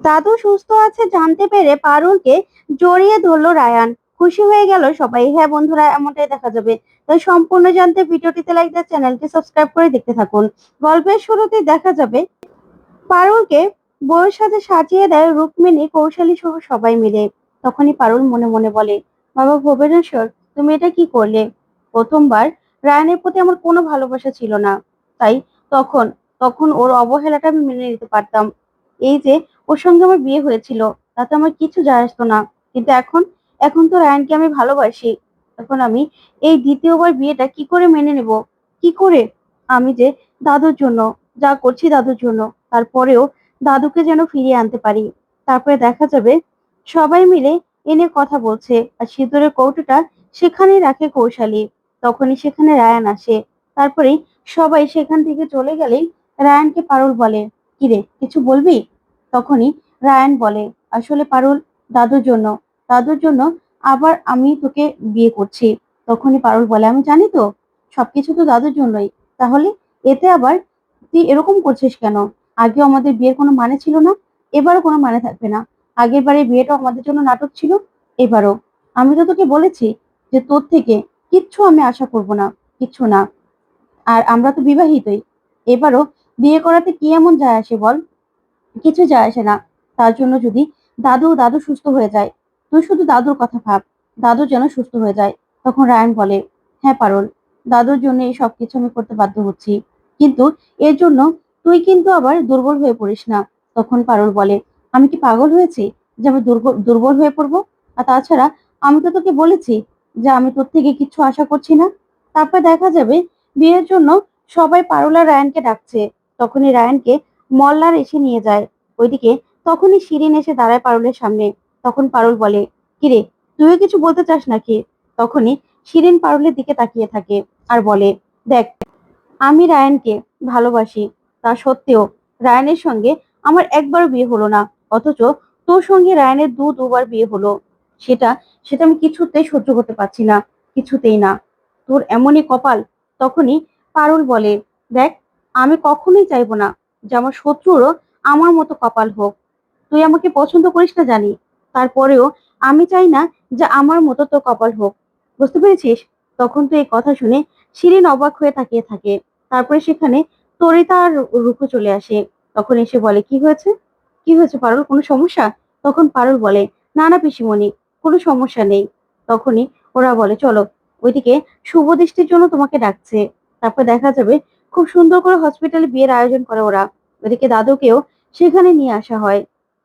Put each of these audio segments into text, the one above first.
দাদু সুস্থ আছে জানতে পেরে পারুলকে জড়িয়ে ধরলো রায়ান। খুশি হয়ে গেল সবাই। হ্যাঁ বন্ধুরা, এমনটাই দেখা যাবে। তাই সম্পূর্ণ জানতে ভিডিওটিতে লাইক দিয়ে চ্যানেলটি সাবস্ক্রাইব করে দেখতে থাকুন। গল্পের শুরুতেই দেখা যাবে, পারুলকে বউয়ের সাথে সাজিয়ে দেয় রুক্মিণী, কৌশলী সহ সবাই মিলে। তখনই পারুল মনে মনে বলে, বাবা ভুবনেশ্বর, তুমি এটা কি করলে? প্রথমবার রায়ানের প্রতি আমার কোনো ভালোবাসা ছিল না। তাই তখন তখন ওর অবহেলাটা আমি মেনে নিতে পারতাম। এই যে ওর সঙ্গে আমার বিয়ে হয়েছিল, তাতে আমার কিছু যায় আসতো না। কিন্তু এখন এখন তো রায়ানকে আমি ভালোবাসি। এখন আমি এই দ্বিতীয়বার বিয়েটা কি করে মেনে নেব? কি করে? আমি যে দাদুর জন্য, যা করছি দাদুর জন্য, তারপরেও দাদুকে যেন ফিরিয়ে আনতে পারি। তারপরে দেখা যাবে, সবাই মিলে এনে কথা বলছে, আর সিঁদুরের কৌটোটা সেখানেই রাখে কৌশালী। তখনই সেখানে রায়ান আসে। তারপরেই সবাই সেখান থেকে চলে গেলেই রায়ানকে পারুল বলে, কিরে, কিছু বলবি? তখনই রায়ান বলে, আসলে পারুল, দাদুর জন্য দাদুর জন্য আবার আমি তোকে বিয়ে করছি। তখনই পারুল বলে, আমি জানি তো, সবকিছু তো দাদুর জন্যই। তাহলে এতে আবার তুই এরকম করছিস কেন? আগেও আমাদের বিয়ের কোনো মানে ছিল না, এবারও কোনো মানে থাকবে না। আগের বারে বিয়েটা আমাদের জন্য নাটক ছিল, এবারও। আমি তো তোকে বলেছি যে তোর থেকে কিচ্ছু আমি আশা করব না, কিচ্ছু না। আর আমরা তো বিবাহিতই। এবারও বিয়ে করাতে কি এমন যায় আসে বল? কিছু যায় আসে না। তার জন্য যদি দাদু দাদু সুস্থ হয়ে যায়, তুই শুধু দাদুর কথা ভাব। দাদু যেন সুস্থ হয়ে যায়, তখন রায়ন বলে হ্যাঁ পারুল, দাদুর জন্য এই সব কিছু আমি করতে বাধ্য হচ্ছি। কিন্তু এর জন্য তুই কিন্তু আবার দুর্বল হয়ে পড়িস না। তখন পারুল বলে, আমি কি পাগল হয়েছি যে আমি দুর্বল হয়ে পড়ব? আর তাছাড়া আমি তো তোকে বলেছি যে আমি তোর থেকে কিচ্ছু আশা করছি না। তারপর দেখা যাবে বিয়ের জন্য সবাই পারুল রায়ানকে ডাকছে। তখনই রায়ানকে মল্লার এসে নিয়ে যায়। ওইদিকে তখনই শিরিন এসে দাঁড়ায় পারুলের সামনে। তখন পারুল বলে, কিরে, তুইও কিছু বলতে চাস নাকি? তখনই শিরিন পারুলের দিকে তাকিয়ে থাকে আর বলে, দেখ, আমি রায়ানকে ভালোবাসি। তা সত্ত্বেও রায়ানের সঙ্গে আমার একবার বিয়ে হলো না। অথচ তোর সঙ্গে রায়ানের দু, দুবার বিয়ে হলো। সেটা সেটা আমি কিছুতেই সহ্য করতে পারছি না, কিছুতেই না। তোর এমনই কপাল? তখনই পারুল বলে, দেখ, আমি কখনোই চাইব না। যে আমার শত্রুরও আমার মতো কপাল হোক। তুই আমাকে পছন্দ করিস না জানি। তারপরেও আমি চাই না যে আমার মতো তোর কপাল হোক। বুঝতে পেরেছিস? তখন তো এই কথা শুনে শিরিন অবাক হয়ে তাকিয়ে থাকে। তারপরে সেখানে তরিতা আর চলে আসে। তখন এসে বলে, কি হয়েছে? কি হয়েছে পারুল? কোনো সমস্যা? তখন পারুল বলে, না না পিসিমণি, কোনো সমস্যা নেই। তখনই ওরা বলে, চলো, ওইদিকে শুভ দৃষ্টির জন্য তোমাকে ডাকছে। তারপর দেখা যাবে খুব সুন্দর করে হসপিটালে বিয়ের আয়োজন করে ওরা। ওদিকে দাদুকেও সেখানে নিয়ে আসা হয়।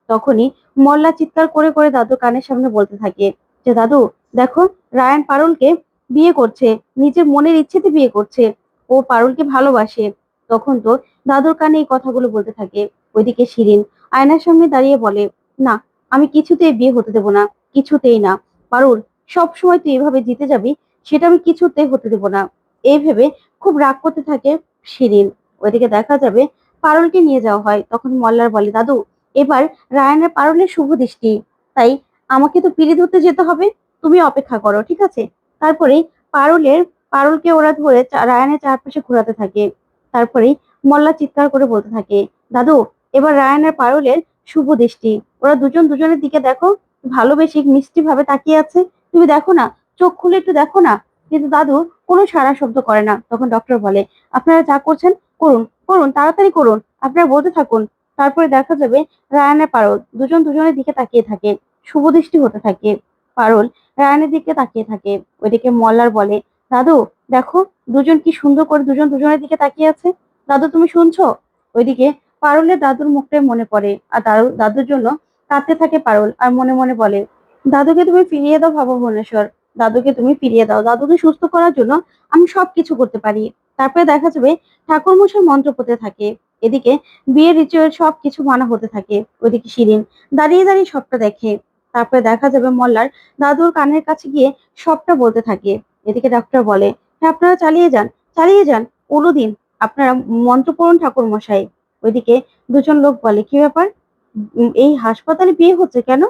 তখনই মল্লা চিৎকার করে করে দাদু কানের সামনে বলতে থাকে যে, দাদু, দেখো, রায়ান পারুলকে বিয়ে করছে, নিজের মনের ইচ্ছেতে বিয়ে করছে। ও পারুলকে ভালোবাসে। তখন তো দাদুর কানে এই কথাগুলো বলতে থাকে। ওইদিকে শিরিন আয়নার সামনে দাঁড়িয়ে বলে, না, আমি কিছুতেই বিয়ে হতে দেবো না, কিছুতেই না। পারুল সব সময় তুই এভাবে জিতে যাবি, সেটা আমি কিছুতেই হতে দেবো না। এই ভেবে খুব রাগ করতে থাকে শিরিন ওইদিকে দেখা যাবে পারুলকে নিয়ে যাওয়া হয়। তখন মল্লার বলে, দাদু, এবার রায়ানের পারুলের শুভ দৃষ্টি। তাই আমাকে তো পিড়ি ধরতে যেতে হবে। তুমি অপেক্ষা করো, ঠিক আছে? তারপরে পারুলের, পারুলকে ওরা ধরে রায়ানের চারপাশে ঘোরাতে থাকে। তারপরেই মল্লা চিৎকার করে বলতে থাকে, দাদু, এবার রায়ান আর পারুলের শুভ দৃষ্টি। ওরা দুজন দুজনের দিকে দেখো। ভালোবেসে মিষ্টি ভাবে তাকিয়ে আছে। তুমি দেখো না, চোখ খুলে একটু দেখো না। কিন্তু দাদু কোনো সারা শব্দ করে না। তখন ডক্টর বলে, আপনারা যা করছেন, করুন করুন, তাড়াতাড়ি করুন। আপনারা বলতে থাকুন, তারপরে দেখা যাবে রায়ানের পারল দুজন দুজনের দিকে তাকিয়ে থাকে, শুভ দৃষ্টি হতে থাকে। পারল রায়ানের দিকে তাকিয়ে থাকে, ওইদিকে মল্লার বলে, দাদু, দেখো দুজন কি সুন্দর করে দুজন দুজনের দিকে তাকিয়ে আছে। দাদু, তুমি শুনছো? ওইদিকে পারুলের দাদুর মুখটাই মনে পড়ে আর দাদু দাদুর জন্য কাঁদতে থাকে পারল আর মনে মনে বলে, দাদুকে তুমি ফিরিয়ে দাও ভাবো ভুবনেশ্বর। দাদুকে তুমি ফিরিয়ে দাও। দাদুকে সুস্থ করার জন্য আমি সবকিছু করতে পারি। তারপরে দেখা যাবে ঠাকুর মশাই মন্ত্র পড়তে থাকে। এদিকে বিয়ের রিচুয়াল সব কিছু মানা হতে থাকে। ওইদিকে শিরিন দাঁড়িয়ে দাঁড়িয়ে সবটা দেখে। তারপরে দেখা যাবে মল্লার দাদুর কানের কাছে গিয়ে সবটা বলতে থাকে। এদিকে ডাক্তার বলে হ্যাঁ আপনারা চালিয়ে যান চালিয়ে যান। উলু দিন, আপনারা মন্ত্র পড়ুন ঠাকুর মশাই ওইদিকে দুজন লোক বলে, কি ব্যাপার? এই হাসপাতালে বিয়ে হচ্ছে কেন?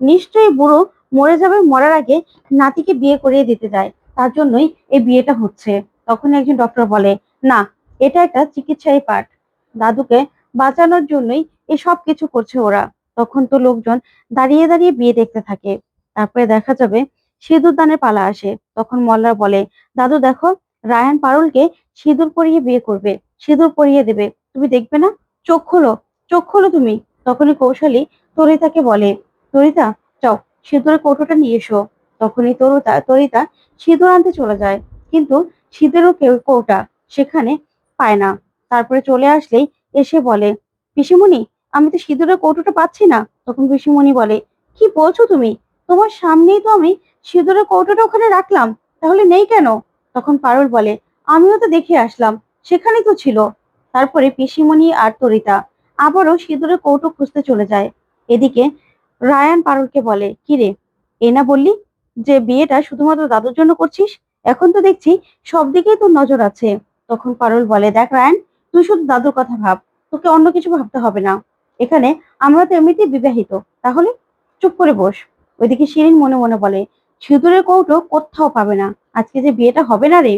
নিশ্চয়ই বুড়ো মরে যাবে, মরার আগে নাতিকে বিয়ে করিয়ে দিতে যায়। তার জন্যই এই বিয়েটা হচ্ছে। তখন একজন ডক্টর বলে, না, এটা একটা চিকিৎসারই পার্ট দাদুকে বাঁচানোর জন্যই এই সব কিছু করছে ওরা। তখন তো লোকজন দাঁড়িয়ে দাঁড়িয়ে বিয়ে দেখতে থাকে। তারপরে দেখা যাবে সিঁদুর দানের পালা আসে। তখন মল্লার বলে, দাদু, দেখো, রায়ান পারুলকে সিঁদুর পরিয়ে বিয়ে করবে। সিঁদুর পরিয়ে দেবে। তুমি দেখবে না? চোখ খোলো চোখ খোলো তুমি। তখনই কৌশলী তরিতাকে বলে, তরিতা, যাও। সিঁদুরের কৌটোটা নিয়ে এসো। তখনই তরুতা তরিতা সিঁদুর আনতে চলে যায়। কিন্তু সিঁদুরও কেউ কৌটা সেখানে পায় না। তারপরে চলে আসলেই এসে বলে, পিসিমণি, আমি তো সিঁদুরের কৌটোটা পাচ্ছি না। তখন পিসিমণি বলে, কি বলছো তুমি? তোমার সামনেই তো আমি সিঁদুরের কৌটোটা ওখানে রাখলাম। তাহলে নেই কেন? তখন পারুল বলে, আমিও তো দেখে আসলাম। সেখানেই তো ছিল। তারপরে পিসিমণি আর তরিতা আবারও সিঁদুরের কৌটো খুঁজতে চলে যায়। এদিকে রায়ান পারুলকে বলে কিরে এ না বললি যে বিয়েটা শুধুমাত্র দাদুর জন্য করছিস? এখন তো দেখছি সব দিকেই তোর নজর আছে। তখন পারুল বলে, দেখ রায়ান, তুই শুধু দাদুর কথা ভাব, তোকে অন্য কিছু ভাবতে হবে না। এখানে আমরা তো এমনিতেই বিবাহিত, তাহলে চুপ করে বস। ওইদিকে শিরিন মনে মনে বলে, সিঁদুরের কৌটো কোথাও পাবে না, আজকে যে বিয়েটা হবে না রে?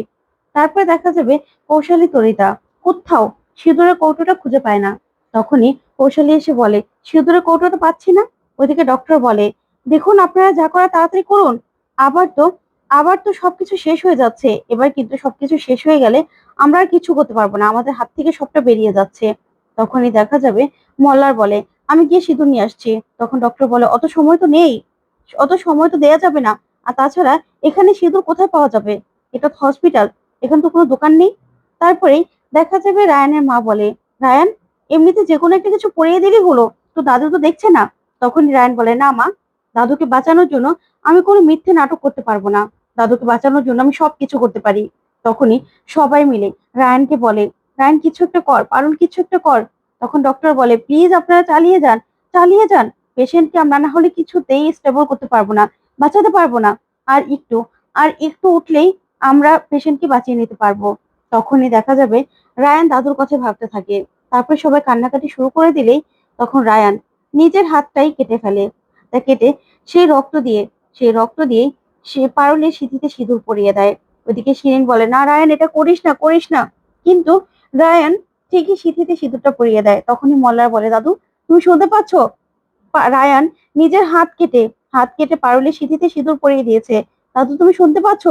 তারপরে দেখা যাবে কৌশালী তরিতা, কোথাও সিঁদুরের কৌটোটা খুঁজে পায় না। তখনই কৌশালী এসে বলে, সিঁদুরের কৌটোটা পাচ্ছি না। ওইদিকে ডক্টর বলে, দেখুন, আপনারা যা করা তাড়াতাড়ি করুন। আবার তো আবার তো সবকিছু শেষ হয়ে যাচ্ছে। এবার কিন্তু সবকিছু শেষ হয়ে গেলে আমরা আর কিছু করতে পারব না। আমাদের হাত থেকে সবটা বেরিয়ে যাচ্ছে। তখনই দেখা যাবে মল্লার বলে, আমি গিয়ে সিঁদুর নিয়ে আসছি। তখন ডক্টর বলে, অত সময় তো নেই। অত সময় তো দেয়া যাবে না। আর তাছাড়া এখানে সিঁদুর কোথায় পাওয়া যাবে? এটা তো হসপিটাল এখানে তো কোনো দোকান নেই। তারপরেই দেখা যাবে রায়ানের মা বলে, রায়ান, এমনিতে যে কোনো একটা কিছু পরিয়ে দিলেই হলো? তো দাদু তো দেখছে না। তখনই রায়ান বলে, না মা, দাদুকে বাঁচানোর জন্য আমি কোনো মিথ্যে নাটক করতে পারব না। দাদুকে বাঁচানোর জন্য আমি সব কিছু করতে পারি। তখনই সবাই মিলে রায়ানকে বলে, রায়ান, কিছু একটা কর, পারুল, কিছু একটা কর। তখন ডক্টর বলে, প্লিজ আপনারা চালিয়ে যান চালিয়ে যান। পেশেন্টকে আমরা না হলে কিছুতেই স্টেবল করতে পারব না, বাঁচাতে পারব না। আর একটু আর একটু উঠলেই আমরা পেশেন্টকে বাঁচিয়ে নিতে পারব। তখনই দেখা যাবে রায়ান দাদুর কথা ভাবতে থাকে। তারপর সবাই কান্নাকাটি শুরু করে দিলেই তখন রায়ান নিজের হাতটাই কেটে ফেলে। তা কেটে সেই রক্ত দিয়ে, সেই রক্ত দিয়ে সে পারুলের সিঁথিতে সিঁদুর পরিয়ে দেয়। ওদিকে শিরিন বলে, না, রায়ান, এটা করিস না করিস না। কিন্তু রায়ান ঠিকই সিঁথিতে সিঁদুরটা পরিয়ে দেয়। তখনই মল্লার বলে, দাদু, তুমি শুনতে পাচ্ছ? রায়ান নিজের হাত কেটে হাত কেটে পারুলের সিঁথিতে সিঁদুর পরিয়ে দিয়েছে। দাদু, তুমি শুনতে পাচ্ছ?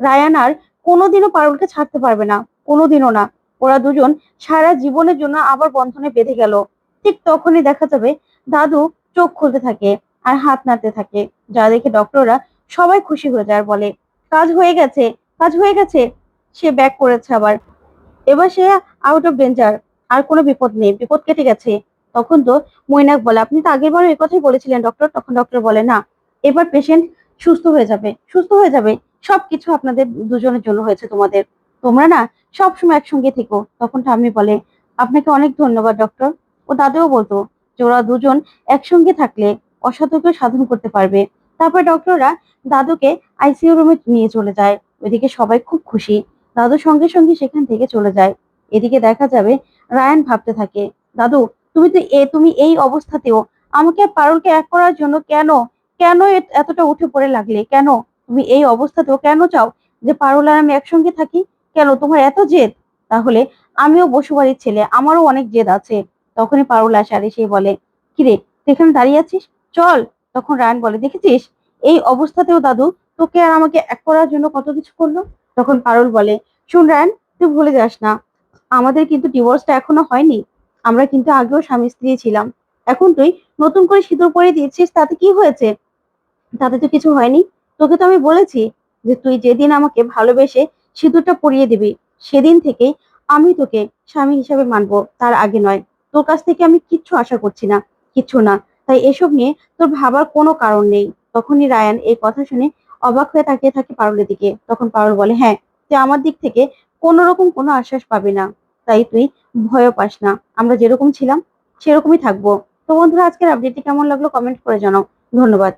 রায়ান আর কোনোদিনও পারুলকে ছাড়তে পারবে না, কোনোদিনও না। ওরা দুজন সারা জীবনের জন্য আবার বন্ধনে বেঁধে গেল। ঠিক তখনই দেখা যাবে দাদু চোখ খুলতে থাকে আর হাত নাড়তে থাকে, যা দেখে ডক্টররা সবাই খুশি হয়ে যায় বলে, কাজ হয়ে গেছে, কাজ হয়ে গেছে। সে ব্যাক করেছে আবার। এবার সে আউট অফ ডেঞ্জার আর কোনো বিপদ নেই, বিপদ কেটে গেছে। তখন তো মৈনাক বলে, আপনি তো আগের বার এই কথাই বলেছিলেন ডক্টর? তখন ডক্টর বলে, না, এবার পেশেন্ট সুস্থ হয়ে যাবে, সুস্থ হয়ে যাবে। সবকিছু আপনাদের দুজনের জন্য হয়েছে তোমাদের। তোমরা না সবসময় একসঙ্গে থেকো। তখন ঠাম্মি বলে, আপনাকে অনেক ধন্যবাদ ডক্টর। ও দাদুও বলতো ওরা দুজন একসঙ্গে থাকলে অসাধ্যকে সাধন করতে পারবে। তারপর ডক্টররা দাদুকে আইসিইউ রুমে নিয়ে চলে যায়। ওইদিকে সবাই খুব খুশি। দাদু সঙ্গে সঙ্গে সেখান থেকে চলে যায়। এদিকে দেখা যাবে রায়ান ভাবতে থাকে, দাদু, তুমি তো এ, তুমি এই অবস্থাতেও আমাকে পারুলকে এক করার জন্য কেন কেন এতটা উঠে পড়ে লাগলে? কেন? তুমি এই অবস্থাতেও কেন চাও যে পারুল আর আমি একসঙ্গে থাকি? কেন? তোমার এত জেদ? তাহলে আমিও বসুবাড়ির ছেলে, আমারও অনেক জেদ আছে। তখনই পারুল আসে আর এসে বলে, কিরে এখানে দাঁড়িয়ে আছিস? চল। তখন রায়ন বলে, দেখেছিস? এই অবস্থাতেও দাদু, তোকে আর আমাকে এক করার জন্য কত কিছু করল? তখন পারুল বলে, শুন রায়ন, তুই ভুলে যাস না। আমাদের কিন্তু ডিভোর্সটা এখনও হয়নি। আমরা কিন্তু আগেও স্বামী স্ত্রী ছিলাম। এখন তুই নতুন করে সিঁদুর পরে দিয়েছিস, তাতে কি হয়েছে? তাতে তো কিছু হয়নি। তোকে তো আমি বলেছি যে তুই যেদিন আমাকে ভালোবেসে সিঁদুরটা পরিয়ে দিবি, সেদিন থেকে আমি তোকে স্বামী হিসাবে মানবো, তার আগে নয়। তোর কাছ থেকে আমি কিচ্ছু আশা করছি না, কিচ্ছু না। তাই এসব নিয়ে তোর ভাবার কোনো কারণ নেই। তখনই রায়ান এই কথা শুনে অবাক হয়ে তাকিয়ে থাকে পারুলের দিকে। তখন পারুল বলে হ্যাঁ তুই আমার দিক থেকে কোনো রকম কোনো আশ্বাস পাবি না। তাই তুই ভয়ও পাস না। আমরা যেরকম ছিলাম সেরকমই থাকব। তো বন্ধুরা, আজকের আপডেটটি কেমন লাগল কমেন্ট করে জানাও। ধন্যবাদ।